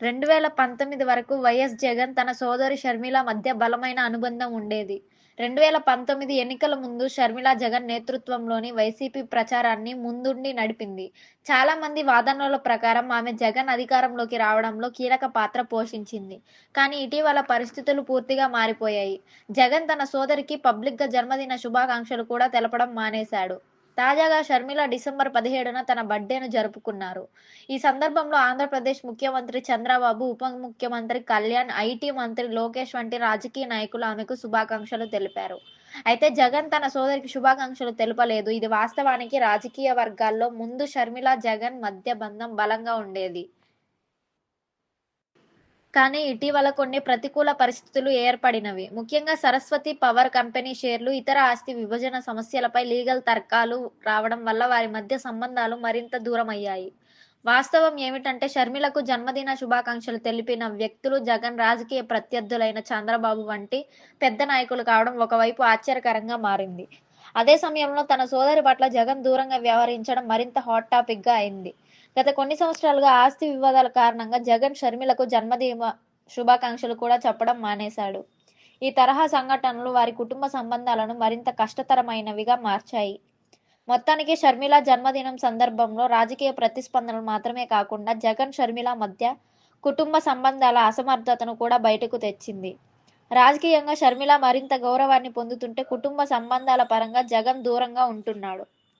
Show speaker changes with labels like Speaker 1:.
Speaker 1: రెండు వేల పంతొమ్మిది వరకు వైఎస్ జగన్ తన సోదరి షర్మిల మధ్య బలమైన అనుబంధం ఉండేది. రెండు వేల పంతొమ్మిది ఎన్నికల ముందు షర్మిల జగన్ నేతృత్వంలోని వైసీపీ ప్రచారాన్ని ముందుండి నడిపింది. చాలా మంది వాదనల ప్రకారం ఆమె జగన్ అధికారంలోకి రావడంలో కీలక పాత్ర పోషించింది. కానీ ఇటీవల పరిస్థితులు పూర్తిగా మారిపోయాయి. జగన్ తన సోదరికి పబ్లిక్గా జన్మదిన శుభాకాంక్షలు కూడా తెలపడం మానేశాడు. తాజాగా షర్మిల డిసెంబర్ పదిహేడున తన బర్త్డేను జరుపుకున్నారు. ఈ సందర్భంలో ఆంధ్రప్రదేశ్ ముఖ్యమంత్రి చంద్రబాబు ఉప ముఖ్యమంత్రి కళ్యాణ్ ఐటీ మంత్రి లోకేష్ వంటి రాజకీయ నాయకులు ఆమెకు శుభాకాంక్షలు తెలిపారు. అయితే జగన్ తన సోదరికి శుభాకాంక్షలు తెలుపలేదు. ఇది వాస్తవానికి రాజకీయ వర్గాల్లో ముందు షర్మిల జగన్ మధ్య బంధం బలంగా ఉండేది. కానీ ఇటీవల కొన్ని ప్రతికూల పరిస్థితులు ఏర్పడినవి. ముఖ్యంగా సరస్వతి పవర్ కంపెనీ షేర్లు ఇతర ఆస్తి విభజన సమస్యలపై లీగల్ తర్కాలు రావడం వల్ల వారి మధ్య సంబంధాలు మరింత దూరమయ్యాయి. వాస్తవం ఏమిటంటే షర్మిలకు జన్మదిన శుభాకాంక్షలు తెలిపిన వ్యక్తులు జగన్ రాజకీయ ప్రత్యర్థులైన చంద్రబాబు వంటి పెద్ద నాయకులు కావడం ఒకవైపు ఆశ్చర్యకరంగా మారింది. అదే సమయంలో తన సోదరి పట్ల జగన్ దూరంగా వ్యవహరించడం మరింత హాట్ టాపిక్గా అయింది. గత కొన్ని సంవత్సరాలుగా ఆస్తి వివాదాల కారణంగా జగన్ షర్మిలకు జన్మదిన శుభాకాంక్షలు కూడా చెప్పడం మానేశాడు. ఈ తరహా సంఘటనలు వారి కుటుంబ సంబంధాలను మరింత కష్టతరమైనవిగా మార్చాయి. మొత్తానికి షర్మిల జన్మదినం సందర్భంలో రాజకీయ ప్రతిస్పందనలు మాత్రమే కాకుండా జగన్ షర్మిల మధ్య కుటుంబ సంబంధాల అసమర్థతను కూడా బయటకు తెచ్చింది. రాజకీయంగా షర్మిల మరింత గౌరవాన్ని పొందుతుంటే కుటుంబ సంబంధాల పరంగా జగన్ దూరంగా ఉంటున్నాడు.